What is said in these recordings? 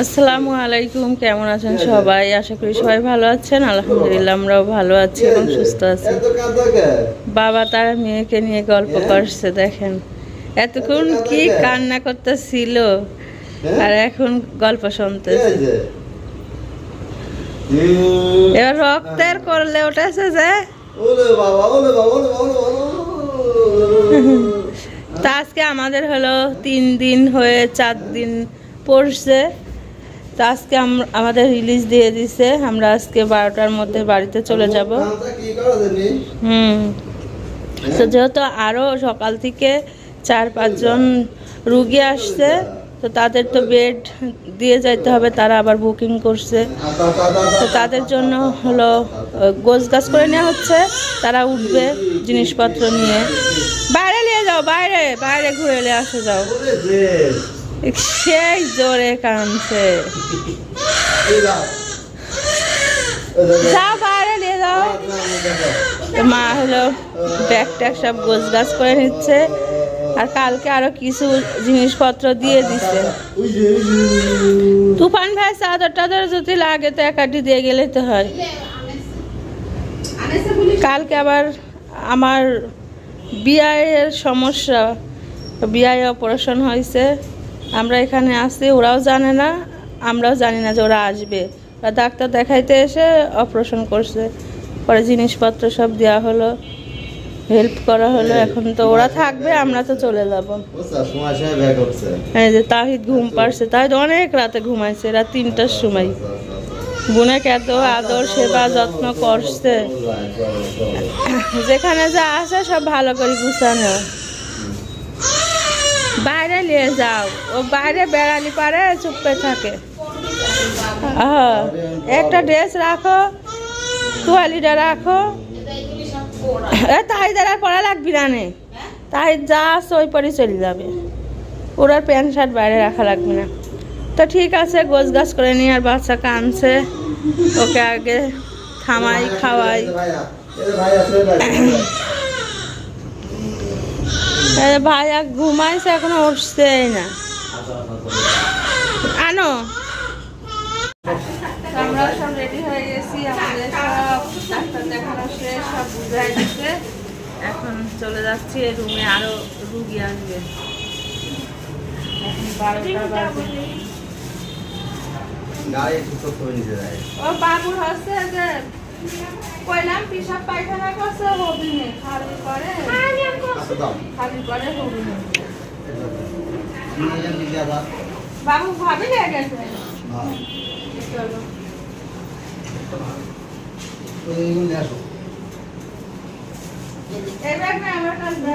আসসালামু আলাইকুম কেমন আছেন সবাই? আশা করি সবাই ভালো আছেন। আলহামদুলিল্লাহ আমরাও ভালো আছি এবং সুস্থ আছি। বাবা তার মেয়েকে নিয়ে গল্প করছে দেখেন। এতক্ষণ কি কান্না করতেছিল। আর এখন গল্প শুনতেছে। এবার রক্তের করলে উঠেছে যে। তা আজকে আমাদের হলো তিন দিন হয়ে চার দিন পড়ছে, তো আজকে আম- আমাদের রিলিজ দিয়ে দিছে। আমরা আজকে বারোটার মধ্যে বাড়িতে চলে যাব। হুম। তো যেহেতু আরও সকাল থেকে চার পাঁচজন রুগী আসছে, তো তাদের তো বেড দিয়ে যাইতে হবে, তারা আবার বুকিং করছে। তো তাদের জন্য হলো গোছ গাছ করে নেওয়া হচ্ছে, তারা উঠবে জিনিসপত্র নিয়ে। বাইরে নিয়ে যাও, বাইরে বাইরে ঘুরে আসো, যাও। সেই জোরে কানছে যাও বাইরে নিয়ে যাও। মা হলো ব্যাগ ট্যাগ সব গোছ গাছ করে নিচ্ছে। আর কালকে আরও কিছু জিনিসপত্র দিয়ে যে তুফান ভাই, চাদর টাদর যদি লাগে তো একাটি দিয়ে গেলে তো হয়। কালকে আবার আমার বিআইয়ের সমস্যা। বিআই অপারেশন হয়েছে। আমরা এখানে আসছি ওরাও জানে না আমরাও জানি না যে ওরা আসবে। ওরা ডাক্তার দেখাইতে এসে অপারেশন করছে পরে জিনিসপত্র সব দেওয়া হলো হেল্প করা হলো এখন তো ওরা থাকবে আমরা তো চলে যাব। এই যে তাহিদ ঘুম পারছে তাহিদ অনেক রাতে ঘুমাইছে রাত তিনটার সময়। বোনাকে এত আদর সেবা যত্ন করছে। যেখানে যা আছে সব ভালো করে গুছানো। বাইরে নিয়ে যাও। ও বাইরে বেড়ালি পারে চুপে থাকে। আহ, একটা ড্রেস রাখো তোয়ালিটা রাখো। তাহিদের আর পড়া লাগবি না তাহিদ যা ওই পরে চলে যাবে। ওর প্যান্ট শার্ট বাইরে রাখা লাগবে না। তো ঠিক আছে গোছ গাছ করে নিয়ে আর বাচ্চা কানছে ওকে আগে থামাই খাওয়াই। ভাইয়া যে ভাইয়া ঘুমাইছে এখনও উঠছেই না। আনো। আমরা সব রেডি হয়ে গেছি আমাদের সব ডাক্তার দেখানো শেষ সব বুঝাই দিচ্ছে এখন চলে যাচ্ছি রুমে আরও রুগী আসবে। এখন বারোটা বাজে। ও বাবুর হচ্ছে কইলাম পিসাব পায়খানা করছে হবি নে। খালি করে। আচ্ছা খালি করে হবি নে। নিয়ে যাবা। বাবু ভাবি লেগে গেছে? হ্যাঁ। চলো। না আমার কাছে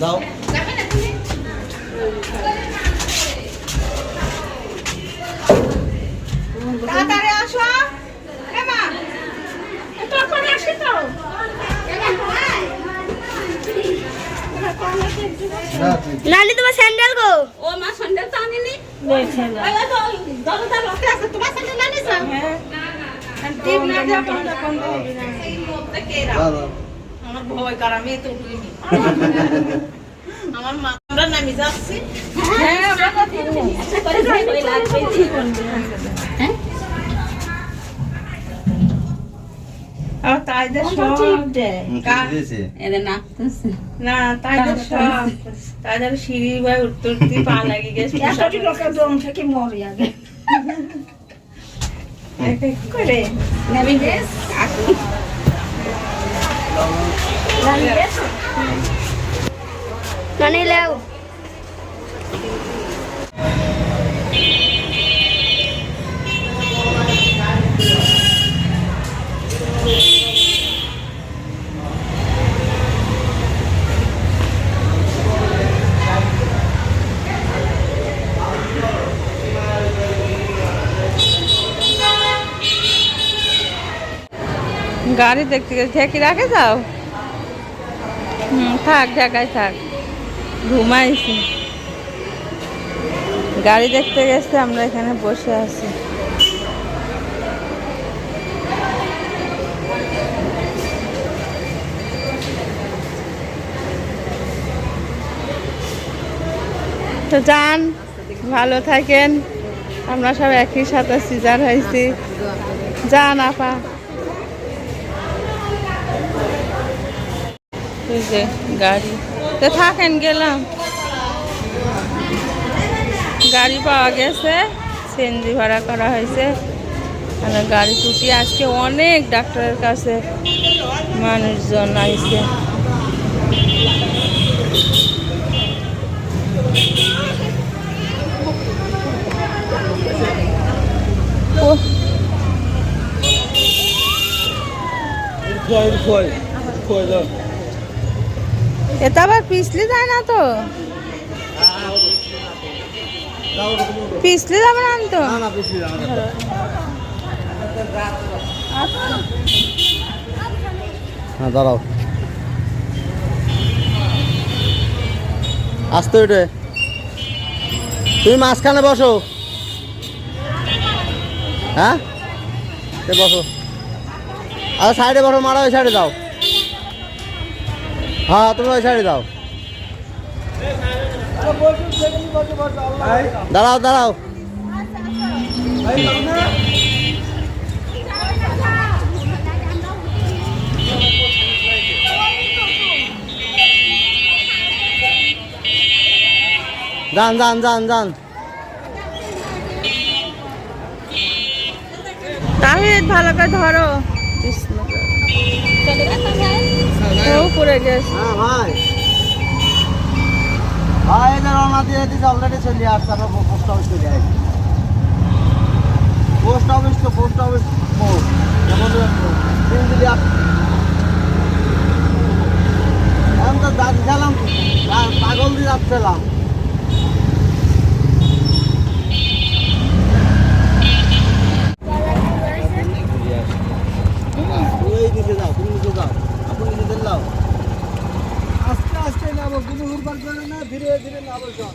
দাও তাড়াতাড়ি আসো এ মা তখন আসি তো না তুই লালি তোমার স্যান্ডেল গো ও মা সন্ধ্যা তো আনিনি দাও দাও আমার ভয় কর আমি তো উঠিনি আমার মা আমরা নামি যাচ্ছি। হ্যাঁ আমরা সব নাচতেছে। না তাইদের সব তাইদের সিঁড়ি বা উঠতে উঠতে পা লাগি গেছে এতটি লোকের দম থেকে মরি আগে। করে? মানে লেও গাড়ি দেখতে গেছে ঠেকি রাখে যাও? থাক ঢাকায় থাক। ঘুমাইছি। গাড়ি দেখতে গেছে, আমরা এখানে বসে আছি। তো যান, ভালো থাকেন। আমরা সব একই সাথে সিজার হয়েছি। যান, আপা। যে গাড়ি। তো থাকেন, গেলাম। গাড়ি পাওয়া গেছে, সিএনজি ভাড়া করা হয়েছে। আর গাড়ি টুটি আজকে অনেক ডাক্তারের কাছে। মানুষজন আইছে। ও খোয় খোয় খোয় দাও এটা আবার পিছলে যায় না তো। পিছলে যাবে না তো। হ্যাঁ দাঁড়াও। আসতে ওইটে তুমি মাঝখানে বসো। হ্যাঁ? বসো। আর সাইডে বসো, মারা ওই সাইডে যাও। হ্যাঁ তুমি ওই সাইডে যাও দাঁড়াও দাঁড়াও। যান যান যান যান। তাহিদ ভালো করে ধরো। হ্যাঁ ভাই। ভাই, এদের রওনা অলরেডি চলে আসছে পোস্ট অফিস চলে পোস্ট অফিস তো পোস্ট অফিস পোস্ট তিন দিদি আমি তো পাগল দিয়ে যাচ্ছিলাম ওই দিকে যাও তুমি নিচে যাও আপনি নিচে যাও আস্তে আস্তে নামো কোনো হুড়পার করে না ধীরে ধীরে নামো সব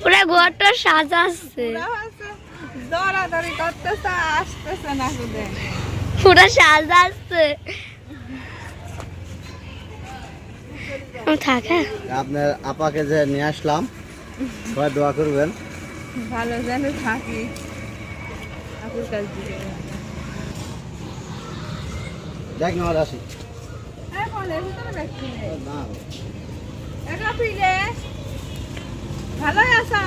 পুরা ঘরটর সাজাচ্ছে। দৌড়াদৌড়ি করতেছে আসতেছে না খুদে পুরা সাজাচ্ছে। থাকে আপনার আপাকে যে নিয়ে আসলাম সবাই দোয়া করবেন। ভালো যেন থাকি। আপুর কাছ দিকে দেখ না আসি। হ্যাঁ না। এটা ভালো আছো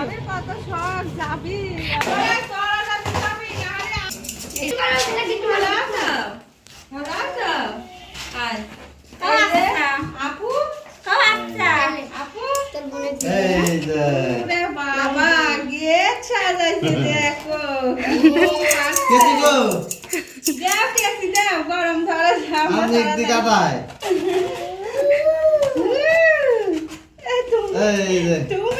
আমি কত শখ যাবি। বাবা গেট সাজাইছে দেখো। গরম ধরা যাও। তুমি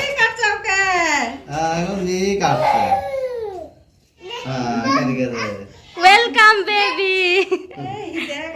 ওয়েলকাম বেবি দেখ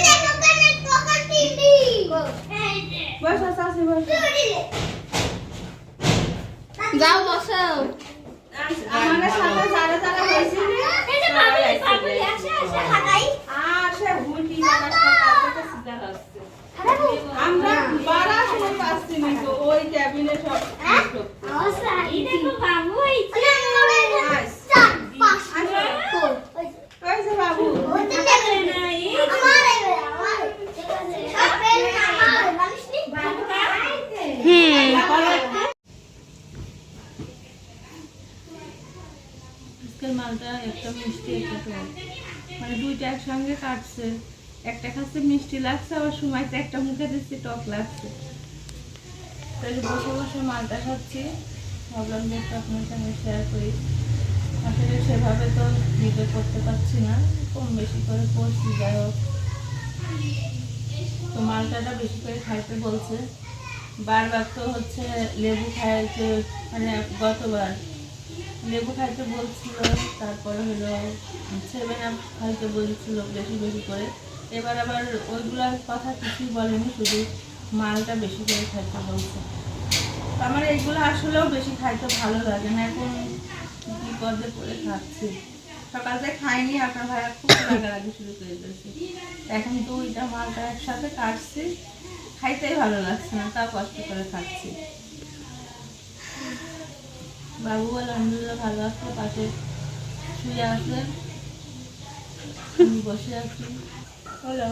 বসো শাশি বসো যাও বসো আমাদের সাথে যারা যারা হয়েছিল আর সে সিধা আসছে আমরা বারা সময় পাচ্ছি না ওই ক্যাবিনে সব লোক। ওই মালটা একটা মিষ্টি একটা টক মানে দুইটা একসঙ্গে কাটছে। একটা খাচ্ছে মিষ্টি লাগছে, আবার সময়তে একটা মুখে দিচ্ছি, টক লাগছে। তাই বসে বসে মালটা খাচ্ছি। ভাবলাম যে একটু আপনার সঙ্গে শেয়ার করি। আসলে সেভাবে তো ভিডিও করতে পারছি না। কম বেশি করে করছি, যাই হোক। তো মালটাটা বেশি করে খাইতে বলছে। বারবার তো হচ্ছে লেবু খাইতে মানে গতবার। লেবু খাইতে বলছিল, তারপরে হলো সেভেন আপ খাইতে বলছিল বেশি বেশি করে। এবার আবার ওইগুলোর কথা কিছুই বলেনি, শুধু মালটা বেশি করে খাইতে বলছে। আমার এইগুলো আসলেও বেশি খাইতে ভালো লাগে না, এখন বিপদে পড়ে খাচ্ছি। সকাল খাইনি, আপনার ভাইয়া খুব রাগারাগি শুরু করে দিয়েছে। এখন দুইটা মালটা একসাথে কাটছি, খাইতেই ভালো লাগছে না, তাও কষ্ট করে খাচ্ছি। বাবু আলহামদুলিল্লাহ ভালো আছে, পাশে শুয়ে আছে। বসে আছি। হলো।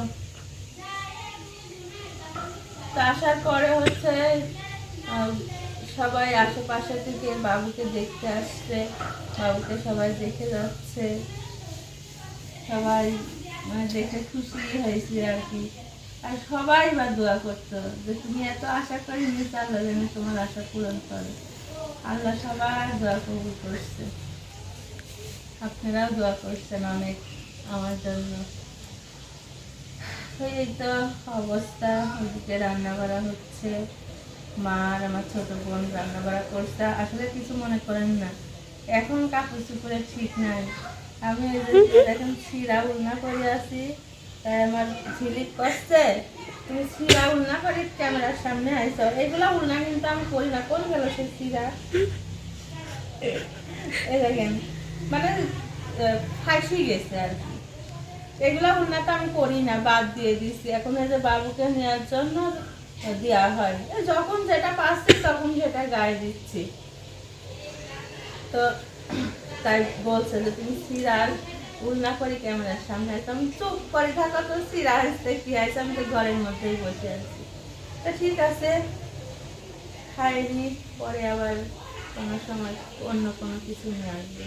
আসার পরে হচ্ছে সবাই আশেপাশে থেকে বাবুকে দেখতে আসছে, বাবুকে সবাই দেখে যাচ্ছে। সবাই মানে দেখে খুশি হয়েছে আর কি। আর সবাই বা দোয়া করতো যে, তুমি এত আশা করি নিতে আল্লাহ যেন তোমার আশা পূরণ করে। আল্লাহ সবার দোয়া কবুল করছে। আপনারাও দোয়া করছেন অনেক আমার জন্য। এই তো অবস্থা ওইদিকে রান্না করা হচ্ছে। মা আর আমার ছোট বোন রান্না করা করছে। আসলে কিছু মনে করেন না। এখন কাপড় চুপড়ে ঠিক নাই। আমি দেখেন শিরা উন্না করে আছি। শিরা আমি করি না। শিরা মানে উন্নত আমি করি না। বাদ দিয়ে দিচ্ছি এখন এই যে বাবুকে নেওয়ার জন্য দেওয়া হয়। যখন যেটা পাচ্ছি তখন সেটা গায়ে দিচ্ছি। তো তাই বলছে যে তুমি সিরার উল্না করে ক্যামেরার সামনে আমি চুপ করে থাকা তো, সিরা আসতে কি আছে? আমি তো ঘরের মধ্যেই বসে আছি। তা ঠিক আছে, খাইনি, পরে আবার কোনো সময় অন্য কোনো কিছু নিয়ে আসবে।